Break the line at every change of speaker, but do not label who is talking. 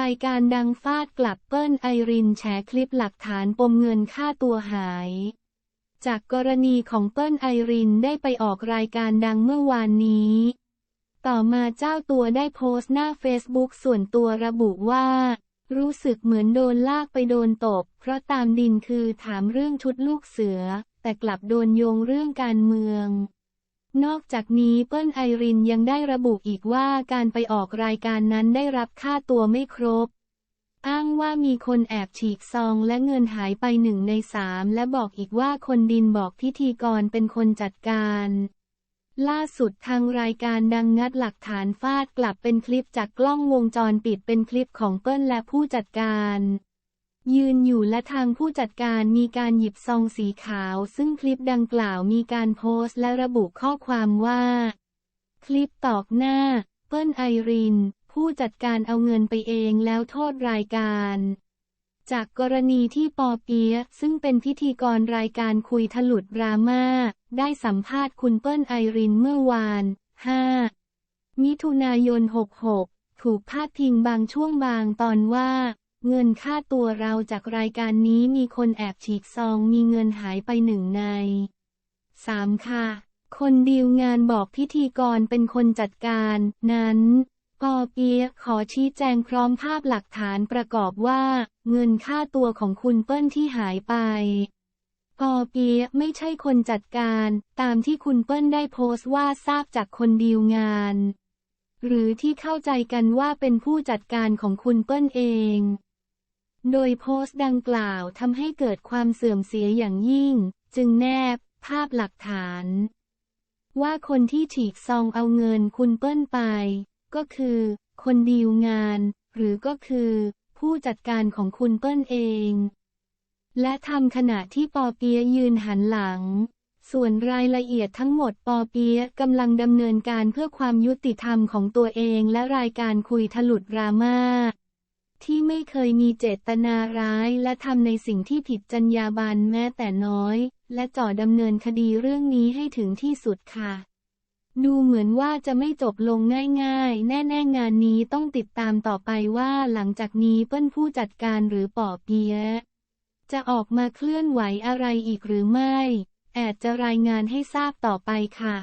รายการดังฟาดกลับเปิ้ลไอรินแฉคลิปหลักฐานปมเงินค่าตัวหาย จากกรณีของเปิ้ลไอรินได้ไปออกรายการดังเมื่อวานนี้ ต่อมาเจ้าตัวได้โพสต์หน้าเฟซบุ๊กส่วนตัวระบุว่า รู้สึกเหมือนโดนลากไปโดนตบ เพราะตามดินคือถามเรื่องชุดลูกเสือ แต่กลับโดนโยงเรื่องการเมือง นอกจากนี้เปิ้ลไอรินยังได้ระบุอีกว่าการไปออกรายการนั้นได้รับค่าตัวไม่ครบ อ้างว่ามีคนแอบฉีกซองและเงินหายไปหนึ่งในสามและบอกอีกว่าคนดินบอกพิธีกรเป็นคนจัดการ ล่าสุดทางรายการดังงัดหลักฐานฟาดกลับเป็นคลิปจากกล้องวงจรปิดเป็นคลิปของเปิ้ลและผู้จัดการ ยืนอยู่และทางผู้จัดการมีการหยิบซองสีขาว ซึ่งคลิปดังกล่าวมีการโพสต์และระบุข้อความว่า คลิปตอกหน้า เปิ้ลไอริน ผู้จัดการเอาเงินไปเองแล้วโทษรายการ จากกรณีที่ปอเปียซึ่งเป็นพิธีกรรายการคุยถลุดดราม่าได้สัมภาษณ์คุณเปิ้ลไอรินเมื่อวาน 5 มิถุนายน 66 ถูกพาดพิงบางช่วงบางตอนว่า เงินค่าตัวเราจากรายการนี้มีคนแอบฉีกซองมีเงินหายไปหนึ่งใน3ค่ะ คนดีลงานบอกพิธีกรเป็นคนจัดการ นั้นปอเปียะขอชี้แจงพร้อมภาพหลักฐานประกอบว่า เงินค่าตัวของคุณเปิ้ลที่หายไปปอเปียะไม่ใช่คนจัดการ ตามที่คุณเปิ้ลได้โพสต์ว่าทราบจากคนดีลงาน หรือที่เข้าใจกันว่าเป็นผู้จัดการของคุณเปิ้ลเอง โดยโพสต์ดังกล่าวทำให้เกิดความเสื่อมเสียอย่างยิ่ง จึงแนบภาพหลักฐาน ว่าคนที่ฉีกซองเอาเงินคุณเปิ้ลไป ก็คือ คนดีลงาน หรือก็คือ ผู้จัดการของคุณเปิ้ลเอง และทำขณะที่ปอเปียยืนหันหลัง ส่วนรายละเอียดทั้งหมดปอเปียกำลังดำเนินการเพื่อความยุติธรรมของตัวเองและรายการคุยถลุดดราม่า ที่ไม่เคยมีเจตนาร้ายและทำในสิ่งที่ผิดจรรยาบรรณแม้แต่น้อย และจ่อดำเนินคดีเรื่องนี้ให้ถึงที่สุดค่ะ ดูเหมือนว่าจะไม่จบลงง่ายๆ แน่ๆงานนี้ต้องติดตามต่อไปว่าหลังจากนี้เปิ้ลผู้จัดการหรือป่อเปียะจะออกมาเคลื่อนไหวอะไรอีกหรือไม่ แอดจะรายงานให้ทราบต่อไปค่ะ